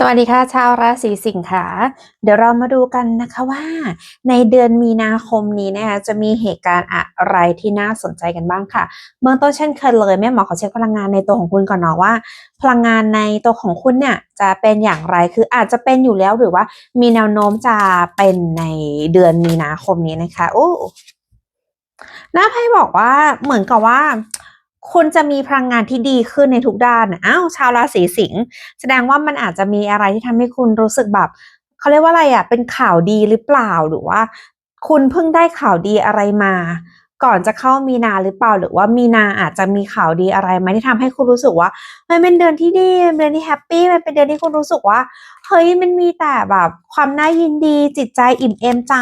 สวัสดีค่ะ ชาวราศีสิงค์ค่ะ เดี๋ยวเรามาดูกันนะคะว่า ในเดือนมีนาคมนี้นะคะจะมีเหตุการณ์อะไรที่น่าสนใจกันบ้างค่ะเบื้องต้นเช่นเคยเลยแม่หมอขอเช็คพลังงานในตัวของคุณก่อนเนาะว่า พลังงานในตัวของคุณเนี่ยจะเป็นอย่างไรคืออาจจะเป็นอยู่แล้วหรือว่า มีแนวโน้มจะเป็นในเดือนมีนาคมนี้นะคะโอ้หน้าไพ่บอกว่าเหมือนกับว่า คุณจะมีพลังงานที่ดีขึ้นในทุกด้านอ้าวชาวราศีสิงห์แสดงว่ามันอาจจะมีอะไรที่ทำให้คุณรู้สึกแบบเขาเรียกว่าอะไรอะเป็นข่าวดีหรือเปล่าหรือว่า คุณเพิ่งได้ข่าวดีอะไรมา ก่อนจะเข้ามีนาหรือเปล่า หรือว่ามีนาอาจจะมีข่าวดีอะไรไหมที่ทำให้คุณรู้สึกว่ามันเป็นเดือนที่ดีเป็นเดือนที่แฮปปี้มันเป็นเดือนที่คุณรู้สึกว่าเฮ้ยมันมีแต่แบบความน่ายินดีจิตใจอิ่มเอมใจ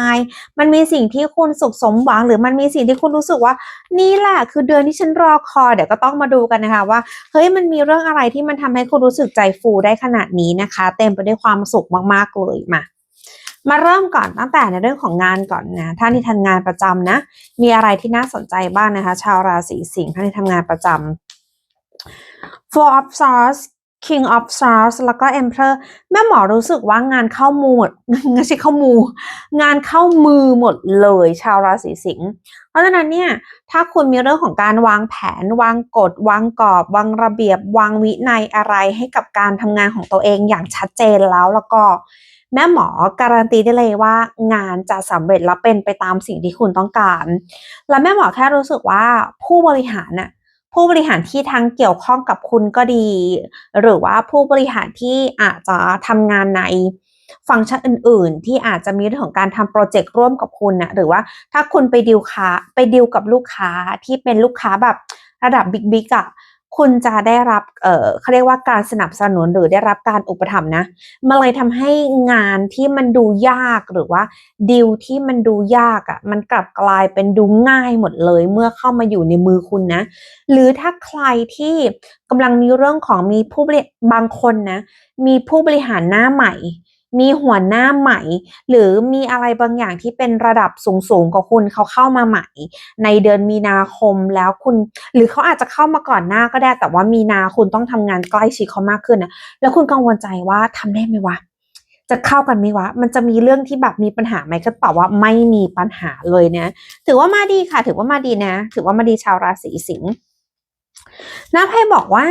มันมีสิ่งที่คุณสุขสมหวัง หรือมันมีสิ่งที่คุณรู้สึกว่า นี่แหละคือเดือนที่ฉันรอคอยเดี๋ยวก็ต้องมาดูกันนะคะว่าเฮ้ยมันมีเรื่องอะไรที่มันทำให้คุณรู้สึกใจฟูได้ขนาดนี้นะคะ เต็มไปด้วยความสุขมากๆเลยมา มาเริ่มก่อนตั้งแต่ในเรื่องของงานก่อนนะท่านที่ทำงานประจำนะ มีอะไรที่น่าสนใจบ้างนะคะ ชาวราศีสิงห์ท่านที่ทำงานประจำ Four of Swords King of Swords แล้วก็ Emperor แม่หมอรู้สึกว่างานเข้ามูหมดไม่ใช่เข้ามู งานเข้ามือหมดเลย ชาวราศีสิงห์เพราะฉะนั้นเนี่ยถ้าคุณมีเรื่องของการวางแผน วางกฎ วางกรอบ วางระเบียบ วางวินัยอะไรให้กับการทำงานของตัวเองอย่างชัดเจนแล้วแล้วก็ แม่หมอการันตีได้เลยว่างานจะสำเร็จและเป็นไปตามสิ่งที่คุณต้องการ และแม่หมอแค่รู้สึกว่าผู้บริหารน่ะผู้บริหารที่ทั้งเกี่ยวข้องกับคุณก็ดี หรือว่าผู้บริหารที่อาจจะทำงานในฟังก์ชันอื่น ๆ ที่อาจจะมีเรื่องของการทำโปรเจกต์ร่วมกับคุณนะหรือว่าถ้าคุณไปดิวค้าไปดิวกับลูกค้าที่เป็นลูกค้าแบบระดับบิ๊กๆอะ่ะ คุณจะได้รับ เอ่อเขาเรียกว่าการสนับสนุนหรือได้รับการอุปถัมภ์นะ มันเลยทำให้งานที่มันดูยากหรือว่าดิวที่มันดูยากอะ่ะ มันกลับกลายเป็นดูง่ายหมดเลย เมื่อเข้ามาอยู่ในมือคุณนะ หรือถ้าใครที่กำลังมีเรื่องของมีผู้บริบางคนนะ มีผู้บริหารหน้าใหม่ มีหัวหน้าใหม่ หรือมีอะไรบางอย่างที่เป็นระดับสูงๆกว่าคุณเขาเข้ามาใหม่ ในเดือนมีนาคมแล้วคุณ หรือเขาอาจจะเข้ามาก่อนหน้าก็ได้ แต่ว่ามีนาคุณต้องทำงานใกล้ชิดเขามากขึ้นนะแล้วคุณกังวลใจว่าทำได้ไหมวะจะเข้ากันไหมวะ มันจะมีเรื่องที่แบบมีปัญหาไหมก็ตอบว่าไม่มีปัญหาเลยนะ ถือว่ามาดีค่ะ ถือว่ามาดีนะ ถือว่ามาดีชาวราศีสิงห์น้าไพ่บอกว่า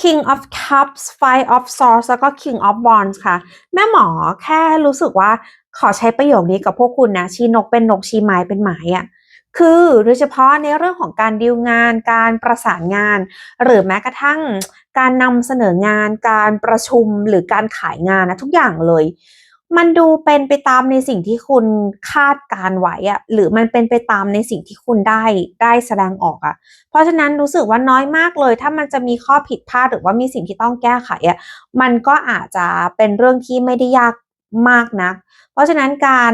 King of Cups Five of Swords แล้วก็ King of Wands ค่ะ แม่หมอแค่รู้สึกว่าขอใช้ประโยคนี้กับพวกคุณนะชีนกเป็นนกชีไม้เป็นหมายอะคือโดยเฉพาะในเรื่องของการดีลงาน การประสานงาน หรือแม้กระทั่งการนำเสนองาน การประชุมหรือการขายงานนะทุกอย่างเลย มันดูเป็นไปตามในสิ่งที่คุณคาดการไว้อะหรือมันเป็นไปตามในสิ่งที่คุณได้ได้แสดงออกอะเพราะฉะนั้นรู้สึกว่าน้อยมากเลย ถ้ามันจะมีข้อผิดพลาดหรือว่ามีสิ่งที่ต้องแก้ไขอะมันก็อาจจะเป็นเรื่องที่ไม่ได้ยากมากนัก เพราะฉะนั้นการ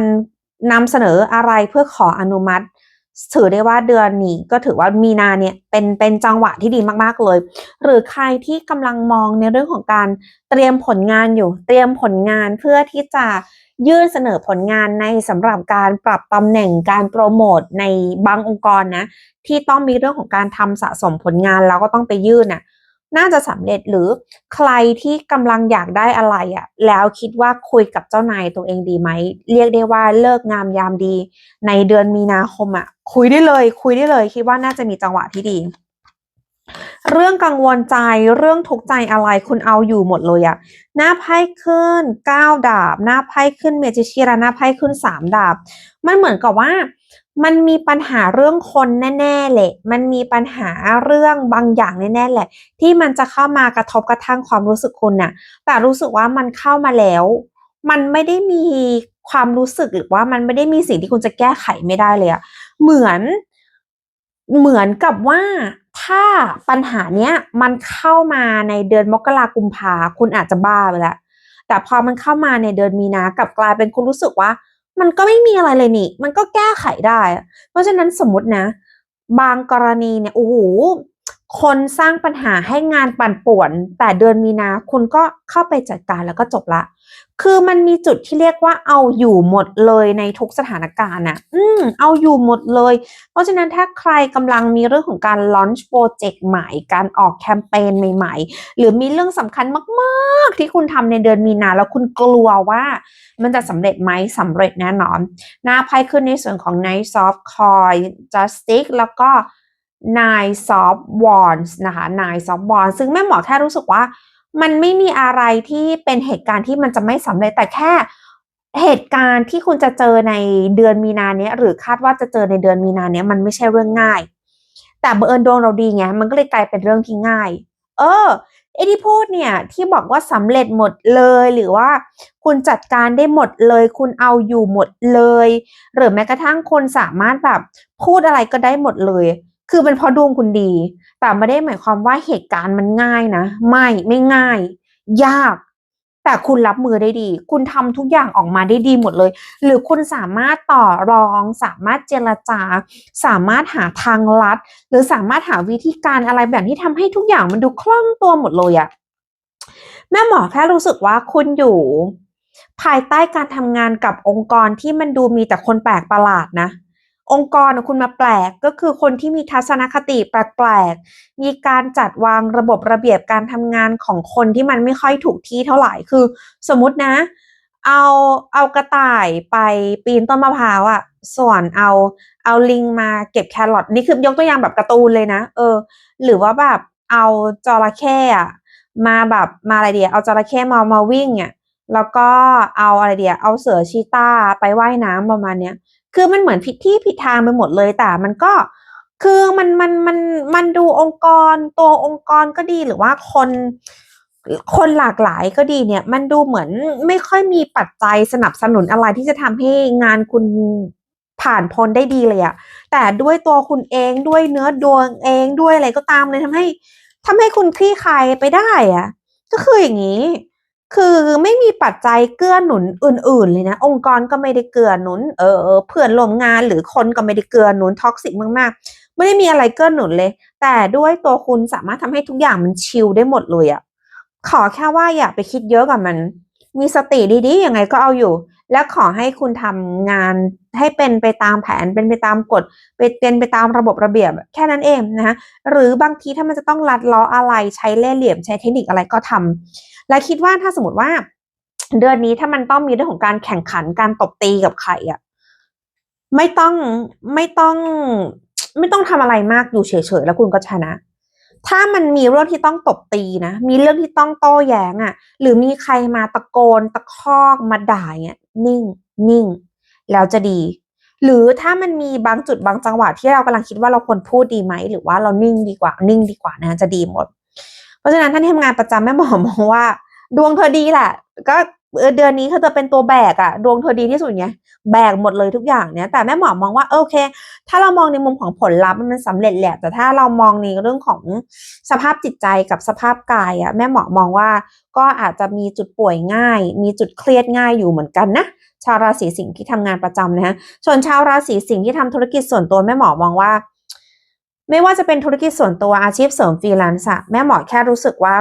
นำเสนออะไรเพื่อขออนุมัติ ถือได้ว่าเดือนนี้ก็ถือว่ามีนาเนี่ยเป็นเป็นจังหวะที่ดีมากๆเลย หรือใครที่กำลังมองในเรื่องของการเตรียมผลงานอยู่ เตรียมผลงานเพื่อที่จะยื่นเสนอผลงานในสำหรับการปรับตำแหน่งการโปรโมทในบางองค์กรนะที่ต้องมีเรื่องของการทำสะสมผลงานแล้วก็ต้องไปยื่นน่ะ น่าจะสำเร็จหรือใครที่กำลังอยากได้อะไรอะ่ะ แล้วคิดว่าคุยกับเจ้านายตัวเองดีไหม เรียกได้ว่าเลิกงามยามดี ในเดือนมีนาคมอะ่ะ คุยได้เลย คุยได้เลย คิดว่าน่าจะมีจังหวะที่ดี เรื่องกังวลใจเรื่องทุกข์ใจอะไรคุณเอาอยู่หมดเลยอะหน้าไพ่ขึ้นเก้าดาบ หน้าไพ่ขึ้นเมจิเชียหน้าไพ่ขึ้นสามดาบ มันเหมือนกับว่า มันมีปัญหาเรื่องคนแน่ๆแหละ มันมีปัญหาเรื่องบางอย่างแน่ๆแหละ ที่มันจะเข้ามากระทบกระทั่งความรู้สึกคุณน่ะ แต่รู้สึกว่ามันเข้ามาแล้ว มันไม่ได้มีความรู้สึกหรือว่ามันไม่ได้มีสิ่งที่คุณจะแก้ไขไม่ได้เลยอะเหมือน เหมือนกับว่าถ้าปัญหาเนี้ยมันเข้ามาในเดือนมกรากุมภาคุณอาจจะบ้าไปแล้วแต่พอมันเข้ามาในเดือนมีนากับกลายเป็นคุณรู้สึกว่า มันก็ไม่มีอะไรเลยนี่ มันก็แก้ไขได้ เพราะฉะนั้นสมมตินะ บางกรณีเนี่ยโอ้โห คนสร้างปัญหาให้งานปั่นป่วน แต่เดือนมีนาคุณก็เข้าไปจัดการแล้วก็จบละ คือมันมีจุดที่เรียกว่าเอาอยู่หมดเลยในทุกสถานการณ์น่ะอืมเอาอยู่หมดเลย เพราะฉะนั้นถ้าใครกำลังมีเรื่องของการลอนช์โปรเจกต์ใหม่ การออกแคมเปญใหม่ ๆ หรือมีเรื่องสำคัญมากๆ ที่คุณทำในเดือนมีนาแล้วคุณกลัวว่า มันจะสำเร็จไหมสำเร็จแน่นอนหน้าไพ่ขึ้นในส่วนของ Knight of Coin Justice แล้วก็ Nine of Wands นะคะ Nine of Wands ซึ่งแม่หมอแค่รู้สึกว่า มันไม่มีอะไรที่เป็นเหตุการณ์ที่มันจะไม่สำเร็จแต่แค่เหตุการณ์ที่คุณจะเจอในเดือนมีนาเนี้ยหรือคาดว่าจะเจอในเดือนมีนาเนี้ยมันไม่ใช่เรื่องง่าย แต่เบอร์เอิญดวงเราดีไงมันก็เลยกลายเป็นเรื่องที่ง่าย เออไอ้ที่พูดเนี่ยที่บอกว่าสำเร็จหมดเลยหรือว่าคุณจัดการได้หมดเลย คุณเอาอยู่หมดเลย หรือแม้กระทั่งคนสามารถแบบพูดอะไรก็ได้หมดเลย คือเป็นเพราะดวงคุณดี แต่ไม่ได้หมายความว่าเหตุการณ์มันง่ายนะ ไม่ไม่ง่าย ยาก แต่คุณรับมือได้ดี คุณทำทุกอย่างออกมาได้ดีหมดเลย หรือคุณสามารถต่อรอง สามารถเจรจา สามารถหาทางลัด หรือสามารถหาวิธีการอะไรแบบที่ทำให้ทุกอย่างมันดูคล่องตัวหมดเลยอะแม่หมอแค่รู้สึกว่าคุณอยู่ภายใต้การทำงานกับองค์กรที่มันดูมีแต่คนแปลกประหลาดนะ องค์กรคุณมาแปลกก็คือคนที่มีทัศนคติแปลกๆ มีการจัดวางระบบระเบียบการทำงานของคนที่มันไม่ค่อยถูกที่เท่าไหร่คือ สมมตินะ เอาเอากระต่ายไปปีนต้นมะพร้าวอะส่วนเอาเอาลิงมาเก็บแครอทนี่คือยกตัวอย่างแบบการ์ตูนเลยนะ เออ หรือว่าแบบเอาจระเข้อะมาแบบมาอะไรเดียเอาจระเข้มามาวิ่งอะแล้วก็เอาอะไรเดียเอาเสือชีตาไปไว่ายน้ำประมาณเนี้ย คือมันเหมือนผิดที่ผิดทางไปหมดเลยแต่มันก็คือมันมันมันมันดูองค์กรตัวองค์กรก็ดีหรือว่าคนคนหลากหลายก็ดีเนี่ย มันดูเหมือนไม่ค่อยมีปัจจัยสนับสนุนอะไรที่จะทำให้งานคุณผ่านพ้นได้ดีเลยอะแต่ด้วยตัวคุณเองด้วยเนื้อดวงเองด้วยอะไรก็ตามเลยทำให้ทำให้คุณคลี่คลายไปได้อะก็คืออย่างนี้ คือไม่มีปัจจัยเกื้อหนุนอื่น ๆ เลยนะ องค์กรก็ไม่ได้เกื้อหนุน เออเพื่อนร่วมงานหรือคนก็ไม่ได้เกื้อหนุนท็อกซิกมากๆ ไม่ได้มีอะไรเกื้อหนุนเลย แต่ด้วยตัวคุณสามารถทำให้ทุกอย่างมันชิลได้หมดเลยอะขอแค่ว่าอย่าไปคิดเยอะกับมัน มีสติดีๆยังไงก็เอาอยู่ และขอให้คุณทำงานให้เป็นไปตามแผน เป็นไปตามกฎ เป็นไปตามระบบระเบียบ แค่นั้นเองนะคะหรือบางทีถ้ามันจะต้องลัดล้ออะไรใช้เล่ห์เหลี่ยม ใช้เทคนิคอะไรก็ทำและคิดว่าถ้าสมมติว่า เดือนนี้ถ้ามันต้องมีเรื่องของการแข่งขันการตบตีกับใครอะไม่ต้องไม่ต้องไม่ต้องทำอะไรมากอยู่เฉยๆแล้วคุณก็ชนะ ถ้ามันมีเรื่องที่ต้องตบตีนะ มีเรื่องที่ต้องโต้แย้งอะ หรือมีใครมาตะโกนตะคอกมาด่าเนี่ยนิ่ง นิ่ง แล้วจะดี หรือถ้ามันมีบางจุดบางจังหวะที่เรากำลังคิดว่าเราควรพูดดีไหม หรือว่าเรานิ่งดีกว่า นิ่งดีกว่านะจะดีหมด เพราะฉะนั้นท่านที่ทำงานประจำแม่หมอมองว่า ดวงเธอดีแหละ ก็ เดือนนี้เธอจะเป็นตัวแบกอะดวงเธอดีที่สุดไงแบกหมดเลยทุกอย่างเนี้ยแต่แม่หมอมองว่าโอเค ถ้าเรามองในมุมของผลลัพธ์มันสำเร็จแหละแต่ถ้าเรามองในเรื่องของสภาพจิตใจกับสภาพกายอะแม่หมอมองว่าก็อาจจะมีจุดป่วยง่าย มีจุดเครียดง่ายอยู่เหมือนกันนะชาวราศีสิงห์ที่ทำงานประจำนะฮะส่วนชาวราศีสิงห์ที่ทำธุรกิจส่วนตัวแม่หมอมองว่า ไม่ว่าจะเป็นธุรกิจส่วนตัวอาชีพเสริมฟรีแลนซ์อะแม่หมอแค่รู้สึกว่า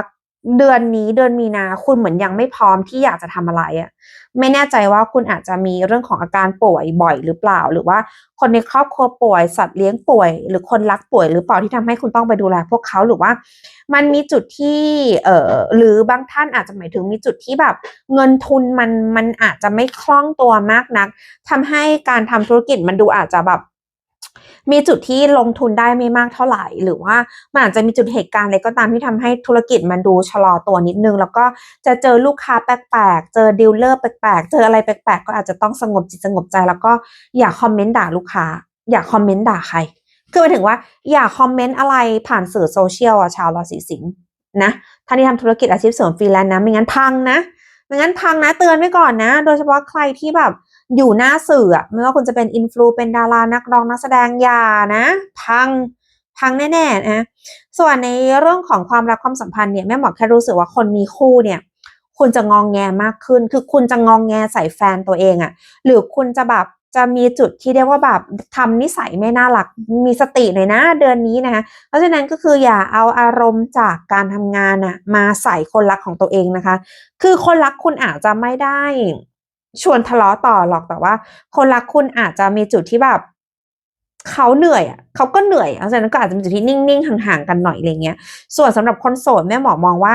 เดือนนี้เดือนมีนาคุณเหมือนยังไม่พร้อมที่อยากจะทำอะไรอะ่ะ ไม่แน่ใจว่าคุณอาจจะมีเรื่องของอาการป่วยบ่อยหรือเปล่า หรือว่าคนในครอบครัวป่วย สัตว์เลี้ยงป่วย หรือคนรักป่วยหรือเปล่าที่ทำให้คุณต้องไปดูแล พวกเขาหรือว่า มันมีจุดที่เอ่อหรือบางท่านอาจจะหมายถึงมีจุดที่แบบ เงินทุนมันมันอาจจะไม่คล่องตัวมากนักทำให้การทำธุรกิจมันดูอาจจะแบบ มีจุดที่ลงทุนได้ไม่มากเท่าไหร่ หรือว่ามันอาจจะมีจุดเหตุการณ์อะไรก็ตามที่ทำให้ธุรกิจมันดูชะลอตัวนิดนึง แล้วก็จะเจอลูกค้าแปลกๆ เจอดีลเลอร์แปลกๆ เจออะไรแปลกๆ ก็อาจจะต้องสงบจิตสงบใจ แล้วก็อย่าคอมเมนต์ด่าลูกค้า อย่าคอมเมนต์ด่าใคร คือหมายถึงว่าอย่าคอมเมนต์อะไรผ่านสื่อโซเชียลอะชาวราศีสิงห์นะท่านที่ทำธุรกิจอาชีพเสริมฟรีแลนซ์นะไม่งั้นพังนะไม่งั้นพังนะเตือนไว้ก่อนนะ โดยเฉพาะใครที่แบบ อยู่หน้าสื่อไม่ว่าคุณจะเป็นอินฟลูเป็นดารานักร้องนักแสดงย่านะ พังพังแน่ๆนะส่วนในเรื่องของความรักความสัมพันธ์เนี่ยแม่หมอแค่รู้สึกว่าคนมีคู่เนี่ยคุณจะงองแงมากขึ้น คือคุณจะงองแงใส่แฟนตัวเองอะหรือคุณจะแบบจะมีจุดที่เรียกว่าแบบทำนิสัยไม่น่ารัก มีสติหน่อยนะเดือนนี้นะคะเพราะฉะนั้นก็คืออย่าเอาอารมณ์จากการทำงานอะมาใส่คนรักของตัวเองนะคะ คือคนรักคุณอาจจะไม่ได้ ชวนทะเลาะต่อหรอกแต่ว่า คนรักคุณอาจจะมีจุดที่แบบเขาเหนื่อยอะเขาก็เหนื่อยเพราะฉะนั้นก็อาจจะมีจุดที่นิ่งๆห่างๆกันหน่อยอะไรเงี้ย ส่วนสำหรับคนโสดแม่หมอมองว่า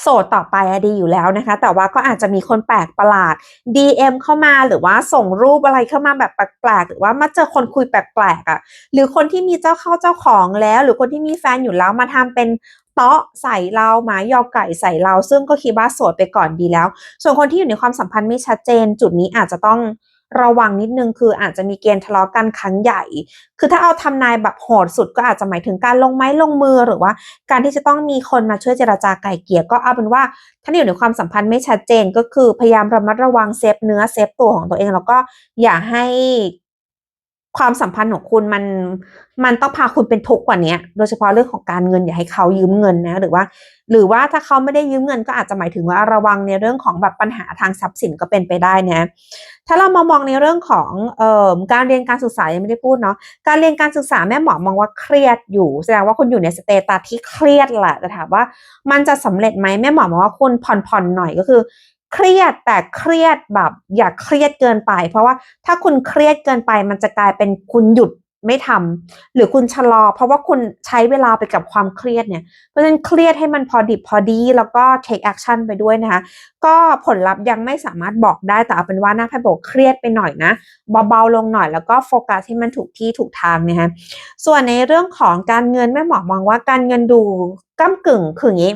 โสดต่อไปอะดีอยู่แล้วนะคะ แต่ว่าก็อาจจะมีคนแปลกประหลาด DM เข้ามาหรือว่าส่งรูปอะไรเข้ามาแบบแปลกๆหรือว่ามาเจอคนคุยแปลกๆอะ หรือคนที่มีเจ้าเข้าเจ้าของแล้ว หรือคนที่มีแฟนอยู่แล้วมาทำเป็น เตาะใส่เราหมายอไก่ใส่เรา ซึ่งก็คิดว่าโสดไปก่อนดีแล้ว ส่วนคนที่อยู่ในความสัมพันธ์ไม่ชัดเจน จุดนี้อาจจะต้องระวังนิดนึงคืออาจจะมีเกณฑ์ทะเลาะกันครั้งใหญ่ คือถ้าเอาทำนายแบบโหดสุดก็อาจจะหมายถึงการลงไม้ลงมือหรือว่า การที่จะต้องมีคนมาช่วยเจราจาไก่เกลี่ยก็เอาเป็นว่าถ้าอยู่ในความสัมพันธ์ไม่ชัดเจนก็คือพยายามระมัดระวังเซฟเนื้อเซฟตัวของตัวเอง แล้วก็อย่าให้ ความสัมพันธ์ของคุณมันมันต้องพาคุณเป็นทุกข์กว่านี้โดยเฉพาะเรื่องของการเงินอย่าให้เขายืมเงินนะหรือว่า หรือว่าถ้าเขาไม่ได้ยืมเงินก็อาจจะหมายถึงว่าระวังในเรื่องของแบบปัญหาทางทรัพย์สินก็เป็นไปได้นะถ้าเรามามองในเรื่องของเอ่อการเรียนการศึกษายังไม่ได้พูดเนาะการเรียนการศึกษาแม่หมอมองว่าเครียดอยู่ แสดงว่าคุณอยู่ในสเตตัสที่เครียดแหละแต่ถามว่ามันจะสำเร็จไหมแม่หมอมองว่าคุณผ่อนๆหน่อยก็คือ เครียดแต่เครียดแบบ อย่าเครียดเกินไป เพราะว่าถ้าคุณเครียดเกินไปมันจะกลายเป็นคุณหยุดไม่ทำหรือคุณชะลอ เพราะว่าคุณใช้เวลาไปกับความเครียดเนี่ย เพราะฉะนั้นเครียดให้มันพอดิบพอดี แล้วก็ take action ไปด้วยนะคะ ก็ผลลัพธ์ยังไม่สามารถบอกได้แต่เอาเป็นว่าหน้าไพ่บอกเครียดไปหน่อยนะเบาๆลงหน่อยแล้วก็โฟกัสให้มันถูกที่ถูกทางนะคะส่วนในเรื่องของการเงินแม่หมอมองว่าการเงินดูก้ากึ่งคืออย่างนี้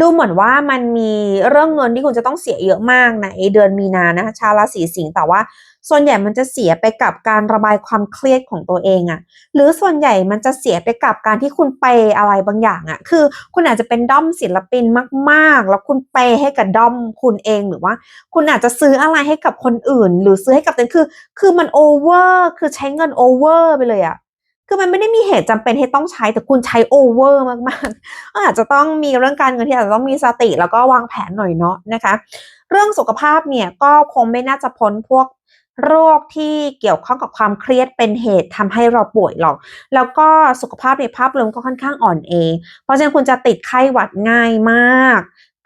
ดูเหมือนว่ามันมีเรื่องเงินที่คุณจะต้องเสียเยอะมากในเดือนมีนานะคะชาวราศีสิงห์แต่ว่า ส่วนใหญ่มันจะเสียไปกับการระบายความเครียดของตัวเองอะหรือส่วนใหญ่มันจะเสียไปกับการที่คุณไปอะไรบางอย่างอะคือ คุณอาจจะเป็นด้อมศิลปินมาก ๆ แล้วคุณไปให้กับด้อมคุณเองหรือว่า คุณอาจจะซื้ออะไรให้กับคนอื่น หรือซื้อให้กับตัวเองคือ คือมันโอเวอร์คือใช้เงินโอเวอร์ไปเลยอะ คือมันไม่ได้มีเหตุจำเป็นที่ต้องใช้แต่คุณใช้โอเวอร์มากๆ อาจจะต้องมีเรื่องการเงินที่อาจจะต้องมีสติ แล้วก็วางแผนหน่อยเนาะนะคะ เรื่องสุขภาพเนี่ยก็คงไม่น่าจะพ้นพวกโรคที่เกี่ยวข้องกับความเครียดเป็นเหตุทำให้เราป่วยหรอก แล้วก็สุขภาพในภาพรวมก็ค่อนข้างอ่อนเอง เพราะฉะนั้นคุณจะติดไข้หวัดง่ายมาก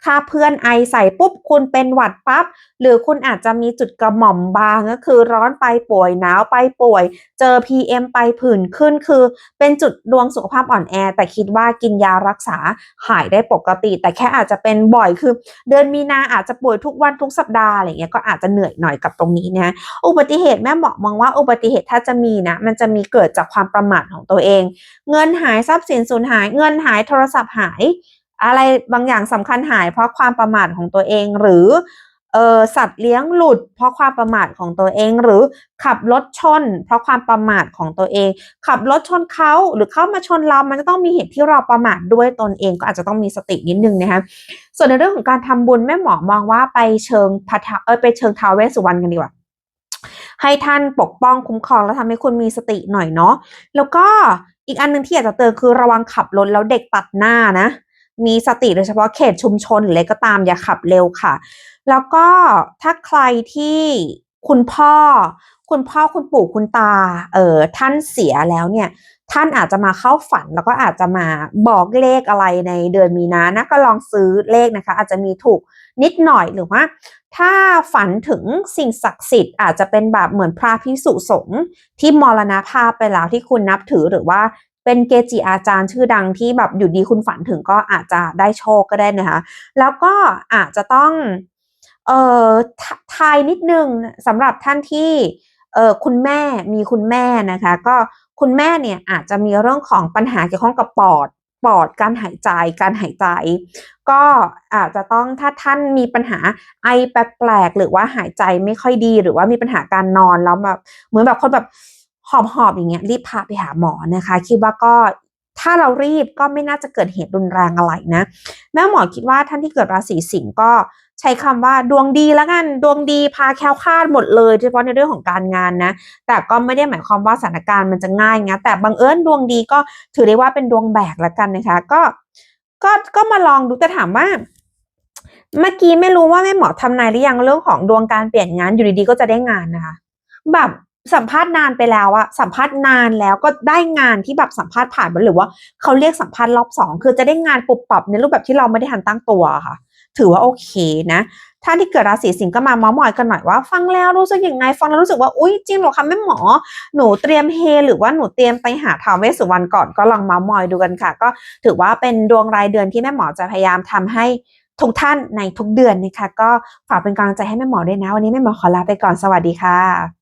ถ้าเพื่อนไอใส่ปุ๊บคุณเป็นหวัดปับ๊บหรือคุณอาจจะมีจุดกระหม่อมบางก็คือร้อนไปป่วยหนาวไปป่วย เจอ PM ไปผื่นขึ้นคือ เป็นจุดดวงสุขภาพอ่อนแอ แต่คิดว่ากินยารักษาหายได้ปกติ แต่แค่อาจจะเป็นบ่อยคือ เดือนมีนาอาจจะป่วยทุกวันทุกสัปดาห์อะไรเงี้ยก็อาจจะเหนื่อยหน่อยกับตรงนี้นะอุบัติเหตุแม่หมอมองว่าอุบัติเหตุถ้าจะมีนะมันจะมีเกิดจากความประมาทของตัวเอง เงินหายทรัพย์สินสูญหาย เงินหายโทรศัพท์หาย อะไรบางอย่างสำคัญหาย เพราะความประมาทของตัวเองหรือเออสัตว์เลี้ยงหลุด เพราะความประมาทของตัวเองหรือขับรถชน เพราะความประมาทของตัวเอง ขับรถชนเขาหรือเข้ามาชนเรา มันจะต้องมีเหตุที่เราประมาทด้วยตนเองก็อาจจะต้องมีสตินิดนึงนะคะส่วนในเรื่องของการทำบุญแม่หมอมองว่าไปเชิงพระเออไปเชิงท้าวเวสสุวรรณกันดีกว่าให้ท่านปกป้องคุ้มครองแล้วทำให้คุณมีสติหน่อยเนาะแล้วก็อีกอันหนึ่งที่อยากจะเตือนคือระวังขับรถแล้วเด็กตัดหน้านะ มีสติโดยเฉพาะเขตชุมชนหรืออะไรก็ตามอย่าขับเร็วค่ะ แล้วก็ถ้าใครที่คุณพ่อ คุณพ่อคุณปู่คุณตา เออท่านเสียแล้วเนี่ย ท่านอาจจะมาเข้าฝันแล้วก็อาจจะมาบอกเลขอะไรในเดือนมีนานะก็ลองซื้อเลขนะคะ อาจจะมีถูกนิดหน่อยหรือว่า ถ้าฝันถึงสิ่งศักดิ์สิทธิ์อาจจะเป็นแบบเหมือนพระพิสุสงฆ์ที่มรณภาพไปแล้วที่คุณนับถือหรือว่า เป็นเกจิอาจารย์ชื่อดังที่แบบอยู่ดีคุณฝันถึงก็อาจจะได้โชคก็ได้นะคะ แล้วก็อาจจะต้องเอ่อทายนิดนึงสำหรับท่านที่เอ่อคุณแม่มีคุณแม่นะคะ ก็คุณแม่เนี่ยอาจจะมีเรื่องของปัญหาเกี่ยวข้องกับปอดปอดการหายใจการหายใจ ก็อาจจะต้องถ้าท่านมีปัญหาไอแปลกๆหรือว่าหายใจไม่ค่อยดีหรือว่ามีปัญหาการนอนแล้วแบบเหมือนแบบคนแบบ หอบหอบอย่างเงี้ยรีบพาไปหาหมอนะคะ คิดว่าก็ถ้าเรารีบก็ไม่น่าจะเกิดเหตุรุนแรงอะไรนะ แม่หมอคิดว่าท่านที่เกิดราศีสิงห์ก็ใช้คำว่าดวงดีแล้วกันดวงดีพาแคล้วคลาดหมดเลยโดยเฉพาะในเรื่องของการงานนะ แต่ก็ไม่ได้หมายความว่าสถานการณ์มันจะง่ายนะแต่บังเอิญดวงดีก็ถือได้ว่าเป็นดวงแบกแล้วกันนะคะ ก็ก็ก็มาลองดูแต่ถามว่าเมื่อกี้ไม่รู้ว่าแม่หมอทำนายหรือยังเรื่องของดวงการเปลี่ยนงานอยู่ดีๆก็จะได้งานนะคะ แบบ สัมภาษณ์นานไปแล้วอะสัมภาษณ์นานแล้วก็ได้งานที่แบบสัมภาษณ์ผ่านไปหรือว่าเขาเรียกสัมภาษณ์รอบสองคือจะได้งานปุบปับในรูปแบบที่เราไม่ได้ทันตั้งตัวค่ะ ถือว่าโอเคนะท่านที่เกิดราศีสิงห์ก็มาเม้ามอยกันหน่อยว่าฟังแล้วรู้สึกยังไงฟังแล้วรู้สึกว่าอุ้ยจริงเหรอคะแม่หมอ หนูเตรียมเฮหรือว่าหนูเตรียมไปหาทาวเวสุวรรณก่อนก็ลองเม้ามอยดูกันค่ะ ก็ถือว่าเป็นดวงรายเดือนที่แม่หมอจะพยายามทำให้ทุกท่านในทุกเดือนนะคะก็ฝากเป็นกำลังใจให้แม่หมอด้วยนะ วันนี้แม่หมอขอลาไปก่อนสวัสดีค่ะ